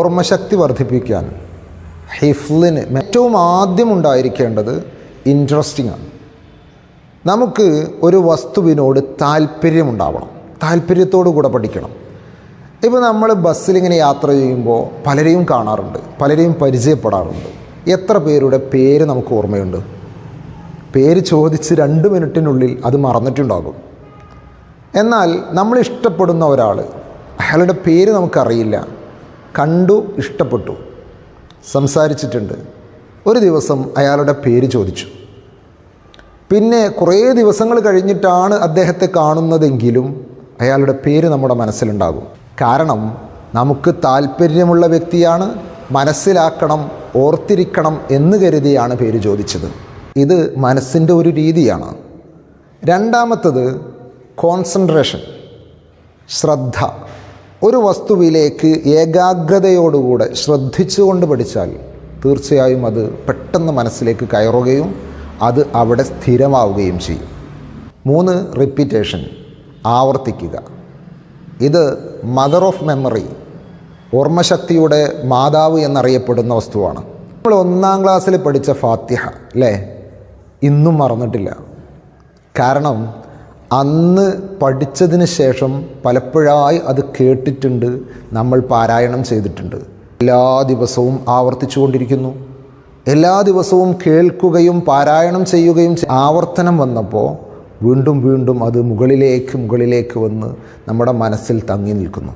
ഓർമ്മശക്തി വർദ്ധിപ്പിക്കാൻ ഹിഫ്ലിന് ഏറ്റവും ആദ്യം ഉണ്ടായിരിക്കേണ്ടത് ഇൻട്രസ്റ്റിംഗ് ആണ്. നമുക്ക് ഒരു വസ്തുവിനോട് താല്പര്യമുണ്ടാവണം. താല്പര്യത്തോടു കൂടെ പഠിക്കണം. ഇപ്പോൾ നമ്മൾ ബസ്സിലിങ്ങനെ യാത്ര ചെയ്യുമ്പോൾ പലരെയും കാണാറുണ്ട്. പലരെയും പരിചയപ്പെടാറുണ്ട്. എത്ര പേരുടെ പേര് നമുക്ക് ഓർമ്മയുണ്ട്? പേര് ചോദിച്ച് രണ്ട് മിനിറ്റിനുള്ളിൽ അത് മറന്നിട്ടുണ്ടാകും. എന്നാൽ നമ്മൾ ഇഷ്ടപ്പെടുന്ന ഒരാൾ അയാളുടെ പേര് നമുക്കറിയില്ല. കണ്ടു ഇഷ്ടപ്പെട്ടു. സംസാരിച്ചിട്ടുണ്ട്. ഒരു ദിവസം അയാളുടെ പേര് ചോദിച്ചു. പിന്നെ കുറേ ദിവസങ്ങൾ കഴിഞ്ഞിട്ടാണ് അദ്ദേഹത്തെ കാണുന്നതെങ്കിലും അയാളുടെ പേര് നമ്മുടെ മനസ്സിലുണ്ടാകും. കാരണം നമുക്ക് താല്പര്യമുള്ള വ്യക്തിയാണ് മനസ്സിലാക്കണം ഓർത്തിരിക്കണം എന്ന് കരുതിയാണ് പേര് ചോദിച്ചത്. ഇത് മനസ്സിന്റെ ഒരു രീതിയാണ്. രണ്ടാമത്തത് കോൺസെൻട്രേഷൻ ശ്രദ്ധ. ഒരു വസ്തുവിലേക്ക് ഏകാഗ്രതയോടുകൂടെ ശ്രദ്ധിച്ചുകൊണ്ട് പഠിച്ചാൽ തീർച്ചയായും അത് പെട്ടെന്ന് മനസ്സിലേക്ക് കയറുകയും അത് അവിടെ സ്ഥിരമാവുകയും ചെയ്യും. മൂന്ന് റിപ്പീറ്റേഷൻ ആവർത്തിക്കുക. ഇത് മദർ ഓഫ് മെമ്മറി ഓർമ്മശക്തിയുടെ മാതാവ് എന്നറിയപ്പെടുന്ന വസ്തുവാണ്. നമ്മൾ ഒന്നാം ക്ലാസ്സിൽ പഠിച്ച ഫാത്തിഹ അല്ലേ ഇന്നും മറന്നിട്ടില്ല. കാരണം അന്ന് പഠിച്ചതിന് ശേഷം പലപ്പോഴായി അത് കേട്ടിട്ടുണ്ട് നമ്മൾ പാരായണം ചെയ്തിട്ടുണ്ട്. എല്ലാ ദിവസവും ആവർത്തിച്ചു കൊണ്ടിരിക്കുന്നു എല്ലാ ദിവസവും കേൾക്കുകയും പാരായണം ചെയ്യുകയും ആവർത്തനം വന്നപ്പോൾ വീണ്ടും വീണ്ടും അത് മുകളിലേക്ക് മുകളിലേക്ക് വന്ന് നമ്മുടെ മനസ്സിൽ തങ്ങി നിൽക്കുന്നു.